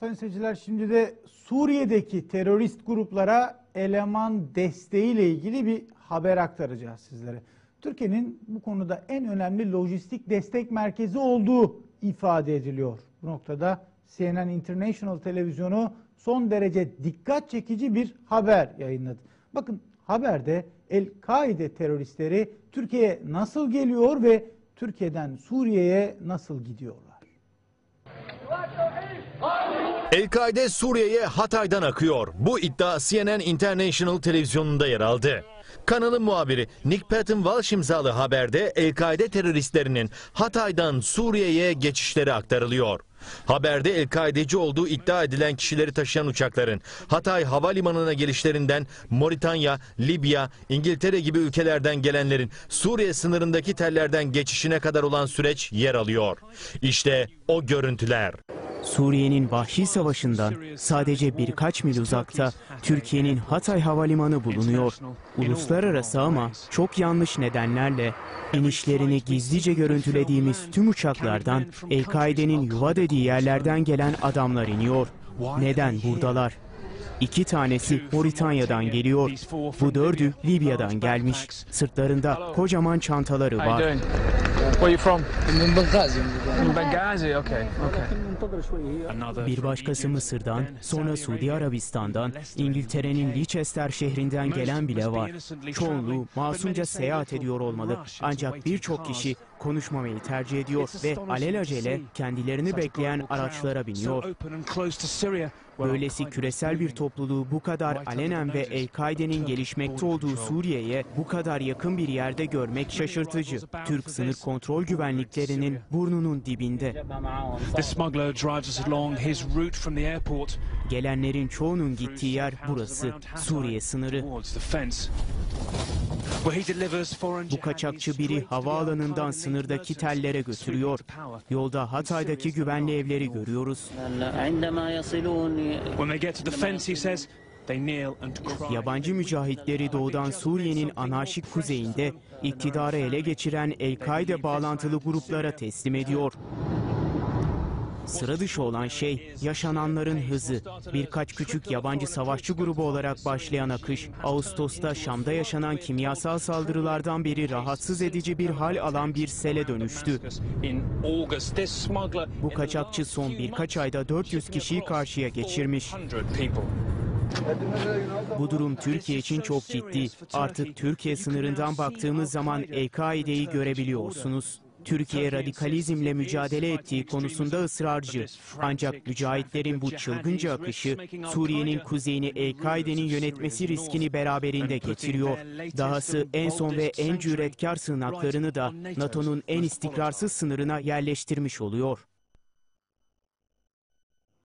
Sayın seyirciler şimdi de Suriye'deki terörist gruplara eleman desteğiyle ilgili bir haber aktaracağız sizlere. Türkiye'nin bu konuda en önemli lojistik destek merkezi olduğu ifade ediliyor. Bu noktada CNN International televizyonu son derece dikkat çekici bir haber yayınladı. Bakın haberde El-Kaide teröristleri Türkiye'ye nasıl geliyor ve Türkiye'den Suriye'ye nasıl gidiyorlar? El-Kaide Suriye'ye Hatay'dan akıyor. Bu iddia CNN International televizyonunda yer aldı. Kanalın muhabiri Nick Patton Walsh imzalı haberde El-Kaide teröristlerinin Hatay'dan Suriye'ye geçişleri aktarılıyor. Haberde El-Kaideci olduğu iddia edilen kişileri taşıyan uçakların Hatay Havalimanı'na gelişlerinden Moritanya, Libya, İngiltere gibi ülkelerden gelenlerin Suriye sınırındaki tellerden geçişine kadar olan süreç yer alıyor. İşte o görüntüler. Suriye'nin vahşi savaşından sadece birkaç mil uzakta Türkiye'nin Hatay Havalimanı bulunuyor. Uluslararası ama çok yanlış nedenlerle inişlerini gizlice görüntülediğimiz tüm uçaklardan El-Kaide'nin yuva dediği yerlerden gelen adamlar iniyor. Neden buradalar? İki tanesi Moritanya'dan geliyor. Bu dördü Libya'dan gelmiş. Sırtlarında kocaman çantaları var. Where you from? من بنغازي In Benghazi. Okay. Okay. Bir başkası Mısır'dan, sonra Suudi Arabistan'dan, İngiltere'nin Leicester şehrinden gelen bile var. Çoğunluğu masumca seyahat ediyor olmalı. Ancak birçok kişi konuşmamayı tercih ediyor ve alelacele kendilerini bekleyen araçlara biniyor. Böylesi küresel bir topluluğu bu kadar alenen ve El-Kaide'nin gelişmekte olduğu Suriye'ye bu kadar yakın bir yerde görmek şaşırtıcı. Türk sınır kontrol güvenliklerinin burnunun dibinde. The smuggler drives us along his route from the airport Gelenlerin çoğunun gittiği yer burası, Suriye sınırı. Bu kaçakçı biri havaalanından sınırdaki tellere götürüyor. Yolda Hatay'daki güvenli evleri görüyoruz. Yabancı mücahitleri doğudan Suriye'nin anarşik kuzeyinde iktidarı ele geçiren El-Kaide bağlantılı gruplara teslim ediyor. Sıra dışı olan şey yaşananların hızı. Birkaç küçük yabancı savaşçı grubu olarak başlayan akış, Ağustos'ta Şam'da yaşanan kimyasal saldırılardan beri rahatsız edici bir hal alan bir sele dönüştü. Bu kaçakçı son birkaç ayda 400 kişiyi karşıya geçirmiş. 100 people. Bu durum Türkiye için çok ciddi. Artık Türkiye sınırından baktığımız zaman El-Kaide'yi görebiliyorsunuz. Türkiye radikalizmle mücadele ettiği konusunda ısrarcı. Ancak mücahitlerin bu çılgınca akışı Suriye'nin kuzeyini El-Kaide'nin yönetmesi riskini beraberinde getiriyor. Dahası en son ve en cüretkar sığınaklarını da NATO'nun en istikrarsız sınırına yerleştirmiş oluyor.